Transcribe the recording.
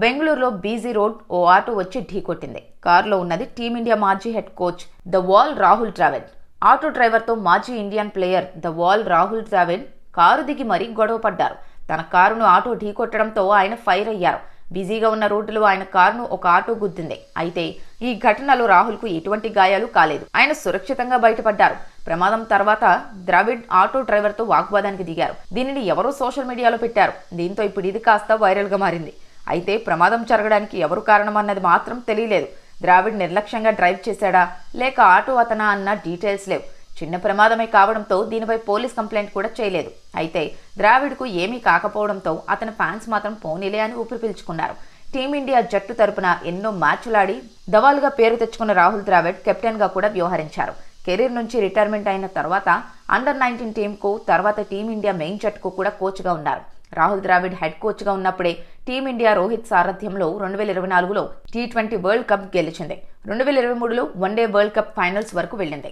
బెంగళూరులో BG road ఓ auto వచ్చి ఢీకొట్టింది. కారులో ఉన్నది టీమిండియా మాజీ head coach the wall Rahul Dravid. Auto డ్రైవర్తో మాజీ Indian player the wall Rahul Dravid car దిగి మరీ గొడవ పడ్డారు. తన కారును ఆటో ఢీకొట్టడంతో ఆయన ఫైర్ అయ్యారు. బిజీగా ఉన్న రోడ్డులో ఆయన కారును ఒక ఆటో గుద్దింది. అయితే ఈ ఘటనలో రాహుల్కు ఎటువంటి గాయాలు కాలేదు. ఆయన సురక్షితంగా బయటపడ్డారు. ప్రమాదం తర్వాత ద్రవిడ్ ఆటో డ్రైవర్తో వాగ్వాదానికి దిగారు. దీనిని ఎవరో సోషల్ మీడియాలో పెట్టారు. దీంతో ఇప్పుడు ఇది కాస్త వైరల్గా మారింది. అయితే ప్రమాదం జరగడానికి ఎవరు కారణమన్నది మాత్రం తెలియలేదు. ద్రావిడ్ నిర్లక్ష్యంగా డ్రైవ్ చేశాడా? లేక ఆటో అతనా అన్న డీటెయిల్స్ లేవు. చిన్న ప్రమాదమే కావడంతో దీనిపై పోలీస్ కంప్లైంట్ కూడా చేయలేదు. అయితే ద్రావిడ్కు ఏమీ కాకపోవడంతో అతని ఫ్యాన్స్ మాత్రం పోనీలే అని ఊపిరి పీల్చుకున్నారు. టీమిండియా జట్టు తరపున ఎన్నో మ్యాచ్లాడి దవాలుగా పేరు తెచ్చుకున్న రాహుల్ ద్రావిడ్ కెప్టెన్గా కూడా వ్యవహరించారు. కెరీర్ నుంచి రిటైర్మెంట్ అయిన తర్వాత అండర్ నైన్టీన్ టీంకు తర్వాత టీమిండియా మెయిన్ జట్టుకు కూడా కోచ్గా ఉన్నారు. రాహుల్ ద్రావిడ్ హెడ్ కోచ్గా ఉన్నప్పుడే టీమిండియా రోహిత్ సారథ్యంలో రెండు వేల ఇరవై నాలుగులో టీ ట్వంటీ వరల్డ్ కప్ గెలిచింది. రెండు వేల ఇరవై మూడులో వన్డే వరల్డ్ కప్ ఫైనల్స్ వరకు వెళ్ళింది.